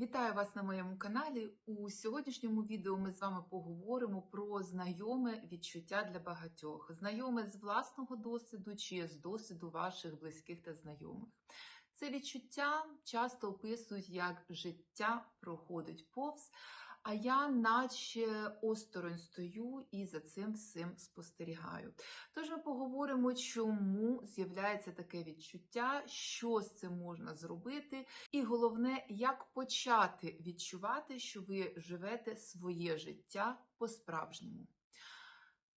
Вітаю вас на моєму каналі. У сьогоднішньому відео ми з вами поговоримо про знайоме відчуття для багатьох, знайоме з власного досвіду чи з досвіду ваших близьких та знайомих. Це відчуття часто описують як життя проходить повз, а я, наче осторонь стою і за цим всім спостерігаю. Тож ми поговоримо, чому з'являється таке відчуття, що з цим можна зробити, і головне, як почати відчувати, що ви живете своє життя по-справжньому.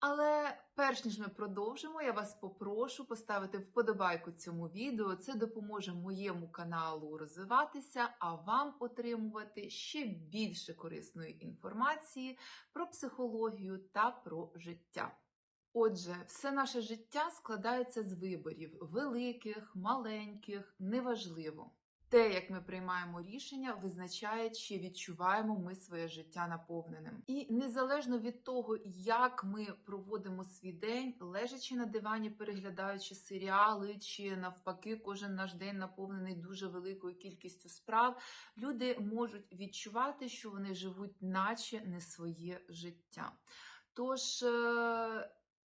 Але перш ніж ми продовжимо, я вас попрошу поставити вподобайку цьому відео. Це допоможе моєму каналу розвиватися, а вам отримувати ще більше корисної інформації про психологію та про життя. Отже, все наше життя складається з виборів великих, маленьких, неважливо. Те, як ми приймаємо рішення, визначає, чи відчуваємо ми своє життя наповненим. І незалежно від того, як ми проводимо свій день, лежачи на дивані, переглядаючи серіали, чи навпаки, кожен наш день наповнений дуже великою кількістю справ, люди можуть відчувати, що вони живуть, наче не своє життя. Тож.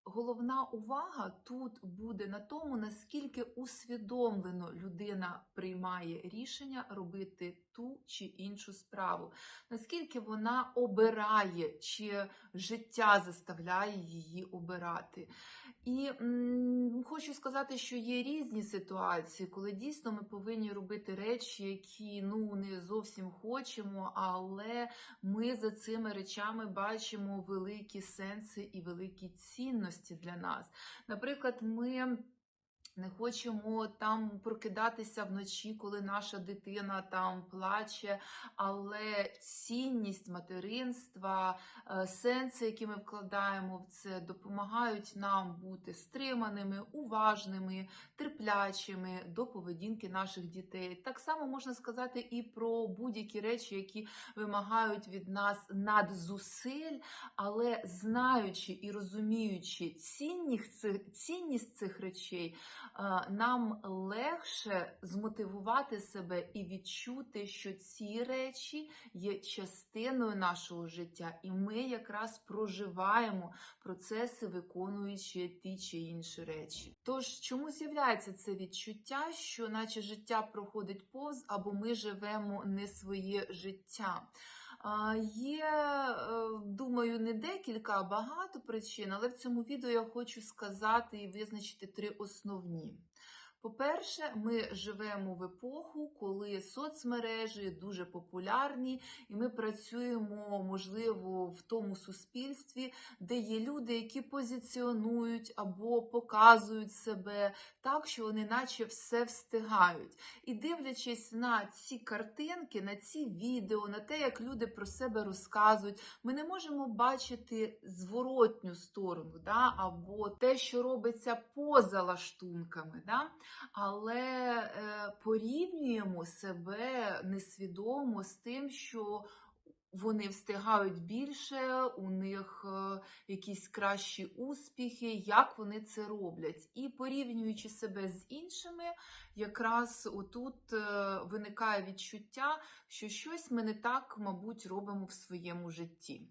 Головна увага тут буде на тому, наскільки усвідомлено людина приймає рішення робити ту чи іншу справу, наскільки вона обирає, чи життя заставляє її обирати. І м, хочу сказати, що є різні ситуації, коли дійсно ми повинні робити речі, які ну не зовсім хочемо, але ми за цими речами бачимо великі сенси і великі цінності для нас. Наприклад, ми. Не хочемо там прокидатися вночі, коли наша дитина там плаче, але цінність материнства, е, сенси, які ми вкладаємо в це, допомагають нам бути стриманими, уважними, терплячими до поведінки наших дітей. Так само можна сказати і про будь-які речі, які вимагають від нас надзусиль, але знаючи і розуміючи цінність цих, речей, нам легше змотивувати себе і відчути, що ці речі є частиною нашого життя, і ми якраз проживаємо процеси, виконуючи ті чи інші речі. Тож, чому з'являється це відчуття, що наче життя проходить повз, або ми живемо не своє життя? Є, е, думаю, не декілька, а багато причин, але в цьому відео я хочу сказати і визначити три основні. По-перше, ми живемо в епоху, коли соцмережі дуже популярні, і ми працюємо, можливо, в тому суспільстві, де є люди, які позиціонують або показують себе так, що вони наче все встигають. І дивлячись на ці картинки, на ці відео, на те, як люди про себе розказують, ми не можемо бачити зворотню сторону, да? або те, що робиться поза лаштунками. Да? Але е, порівнюємо себе несвідомо з тим, що вони встигають більше, у них е, якісь кращі успіхи, як вони це роблять. І порівнюючи себе з іншими, якраз отут е, виникає відчуття, що щось ми не так, мабуть, робимо в своєму житті.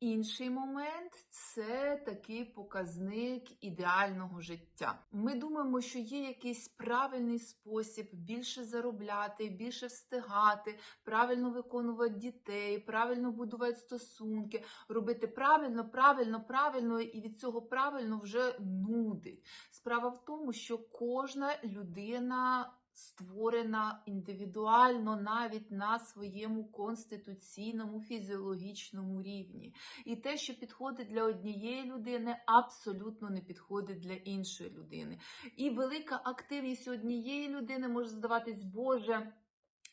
Інший момент це такий показник ідеального життя. Ми думаємо, що є якийсь правильний спосіб більше заробляти, більше встигати, правильно виконувати дітей, правильно будувати стосунки, робити правильно, правильно, правильно, і від цього правильно вже нудить. Справа в тому, що кожна людина створена індивідуально навіть на своєму конституційному фізіологічному рівні. І те, що підходить для однієї людини, абсолютно не підходить для іншої людини. І велика активність однієї людини може здаватись, Боже.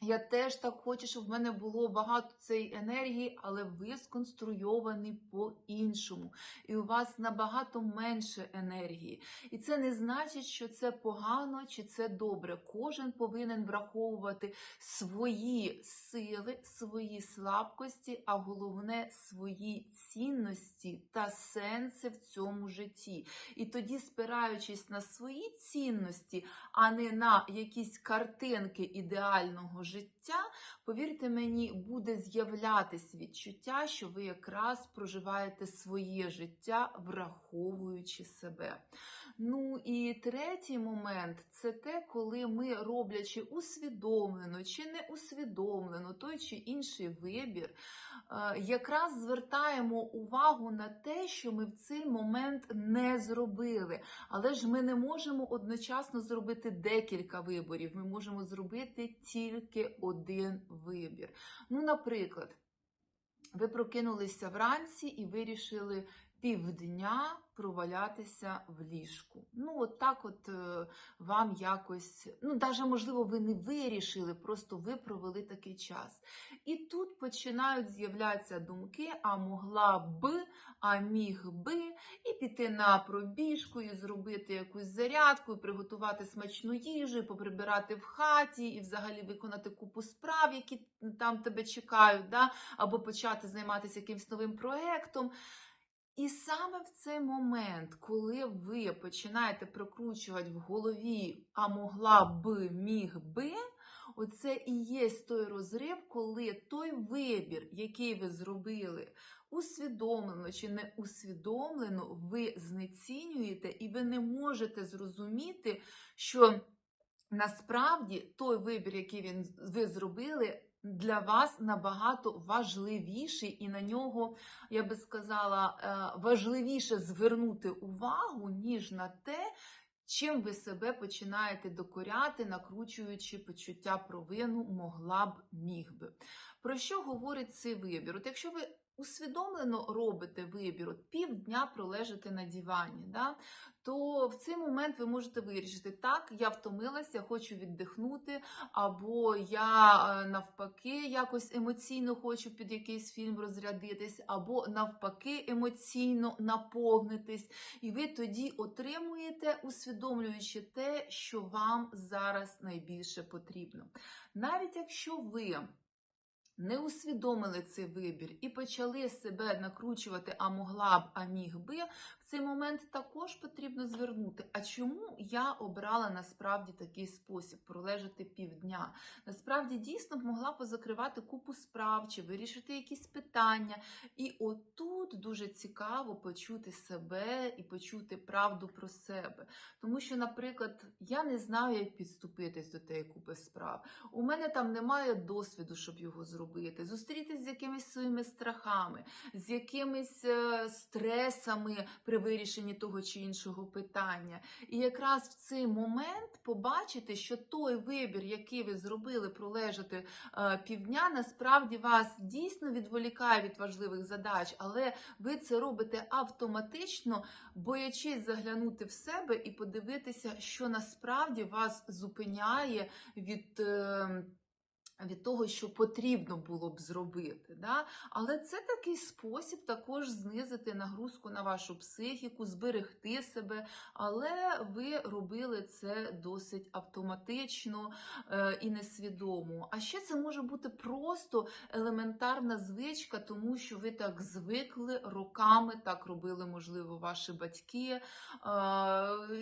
Я теж так хочу, щоб в мене було багато цієї енергії, але ви сконструйовані по-іншому. І у вас набагато менше енергії. І це не значить, що це погано чи це добре. Кожен повинен враховувати свої сили, свої слабкості, а головне свої цінності та сенси в цьому житті. І тоді, спираючись на свої цінності, а не на якісь картинки ідеального життя, життя повірте мені, буде з'являтись відчуття, що ви якраз проживаєте своє життя, враховуючи себе. Ну і третій момент це те, коли ми, роблячи усвідомлено чи не усвідомлено той чи інший вибір, е, якраз звертаємо увагу на те, що ми в цей момент не зробили. Але ж ми не можемо одночасно зробити декілька виборів. Ми можемо зробити тільки один вибір. Ну, наприклад, ви прокинулися вранці і вирішили півдня провалятися в ліжку. Ну, от так от е, вам якось, ну, навіть, можливо, ви не вирішили, просто ви провели такий час. І тут починають з'являтися думки, а могла б, а міг би, і піти на пробіжку, і зробити якусь зарядку, і приготувати смачну їжу, і поприбирати в хаті, і взагалі виконати купу справ, які там тебе чекають, да? або почати займатися якимось новим проєктом. І саме в цей момент, коли ви починаєте прокручувати в голові, а могла б, міг би, оце і є той розрив, коли той вибір, який ви зробили, усвідомлено чи не усвідомлено, ви знецінюєте, і ви не можете зрозуміти, що насправді той вибір, який він, ви зробили, для вас набагато важливіший, і на нього, я би сказала, е, важливіше звернути увагу, ніж на те, чим ви себе починаєте докоряти, накручуючи почуття провину, могла б, міг би. Про що говорить цей вибір? От якщо ви усвідомлено робите вибір, от півдня пролежите на дивані, да, то в цей момент ви можете вирішити, так, я втомилася, хочу віддихнути, або я е, навпаки якось емоційно хочу під якийсь фільм розрядитись, або навпаки емоційно наповнитись. І ви тоді отримуєте, усвідомлюючи те, що вам зараз найбільше потрібно. Навіть якщо ви не усвідомили цей вибір і почали себе накручувати, а могла б, а міг би, цей момент також потрібно звернути. А чому я обрала насправді такий спосіб пролежати півдня? Насправді дійсно б могла позакривати купу справ чи вирішити якісь питання. І отут дуже цікаво почути себе і почути правду про себе. Тому що, наприклад, я не знаю, як підступитись до тієї купи справ. У мене там немає досвіду, щоб його зробити робити, зустрітись з якимись своїми страхами, з якимись е, стресами вирішенні того чи іншого питання. І якраз в цей момент побачити, що той вибір, який ви зробили пролежати е, півдня, насправді вас дійсно відволікає від важливих задач, але ви це робите автоматично, боячись заглянути в себе і подивитися, що насправді вас зупиняє від. Від того, що потрібно було б зробити. Да? Але це такий спосіб також знизити нагрузку на вашу психіку, зберегти себе, але ви робили це досить автоматично е, і несвідомо. А ще це може бути просто елементарна звичка, тому що ви так звикли роками, так робили, можливо, ваші батьки. Е,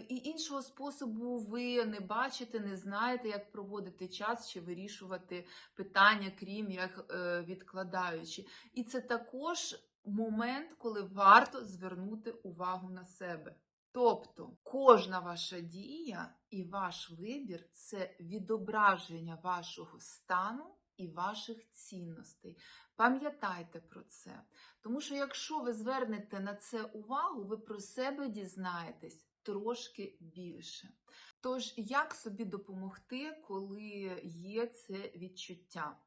і іншого способу ви не бачите, не знаєте, як проводити час чи вирішувати питання, крім як е, відкладаючи. І це також момент, коли варто звернути увагу на себе. Тобто кожна ваша дія і ваш вибір це відображення вашого стану і ваших цінностей. Пам'ятайте про це. Тому що якщо ви звернете на це увагу, ви про себе дізнаєтесь трошки більше. Тож, як собі допомогти, коли є це відчуття?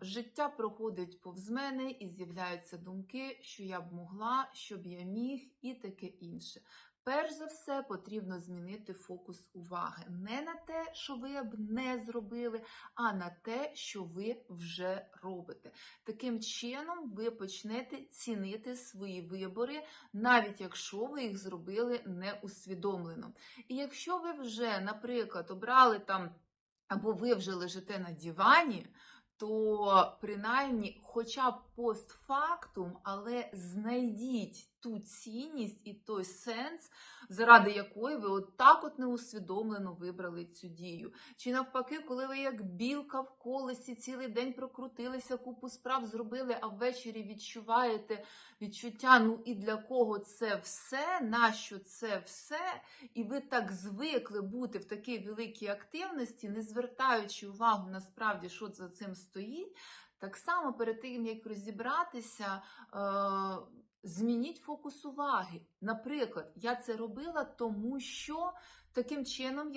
Життя проходить повз мене і з'являються думки, що я б могла, щоб я міг, і таке інше. Перш за все, потрібно змінити фокус уваги. Не на те, що ви б не зробили, а на те, що ви вже робите. Таким чином, ви почнете цінити свої вибори, навіть якщо ви їх зробили неусвідомлено. І якщо ви вже, наприклад, обрали там, або ви вже лежите на дивані, то принаймні, хоча б постфактум, але знайдіть ту цінність і той сенс, заради якої ви отак от неусвідомлено вибрали цю дію. Чи навпаки, коли ви як білка в колесі цілий день прокрутилися, купу справ зробили, а ввечері відчуваєте відчуття, ну і для кого це все, нащо це все, і ви так звикли бути в такій великій активності, не звертаючи увагу насправді, що за цим стоїть. Так само перед тим, як розібратися, е, змініть фокус уваги. Наприклад, я це робила, тому що таким чином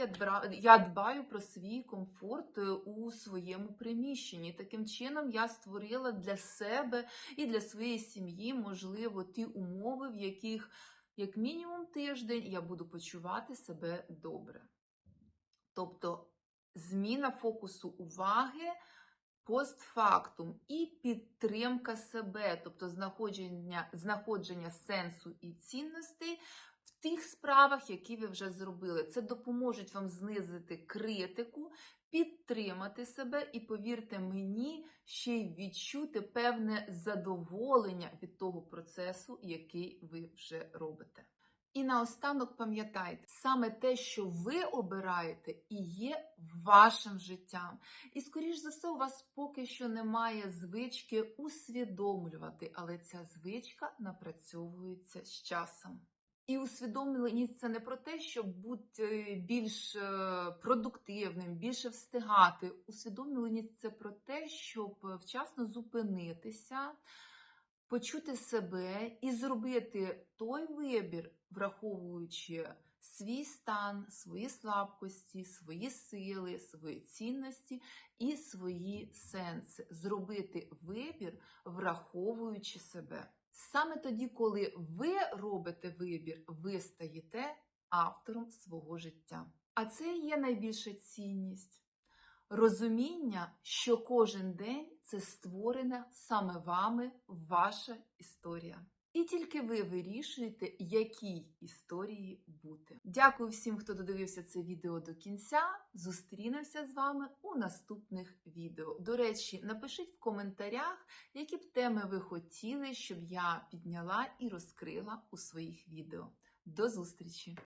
я, дбаю про свій комфорт е, у своєму приміщенні. Таким чином я створила для себе і для своєї сім'ї, можливо, ті умови, в яких, як мінімум, тиждень я буду почувати себе добре. Тобто зміна фокусу уваги постфактум і підтримка себе, тобто знаходження, знаходження сенсу і цінностей в тих справах, які ви вже зробили. Це допоможе вам знизити критику, підтримати себе і, повірте мені, ще й відчути певне задоволення від того процесу, який ви вже робите. І наостанок пам'ятайте, саме те, що ви обираєте, і є вашим життям. І, скоріш за все, у вас поки що немає звички усвідомлювати, але ця звичка напрацьовується з часом. І усвідомленість це не про те, щоб бути більш е, продуктивним, більше встигати. Усвідомленість це про те, щоб вчасно зупинитися, почути себе і зробити той вибір, враховуючи свій стан, свої слабкості, свої сили, свої цінності і свої сенси. Зробити вибір, враховуючи себе. Саме тоді, коли ви робите вибір, ви стаєте автором свого життя. А це є найбільша цінність. Розуміння, що кожен день це створена саме вами ваша історія. І тільки ви вирішуєте, якій історії бути. Дякую всім, хто додивився це відео до кінця. Зустрінемося з вами у наступних відео. До речі, напишіть в коментарях, які б теми ви хотіли, щоб я підняла і розкрила у своїх відео. До зустрічі!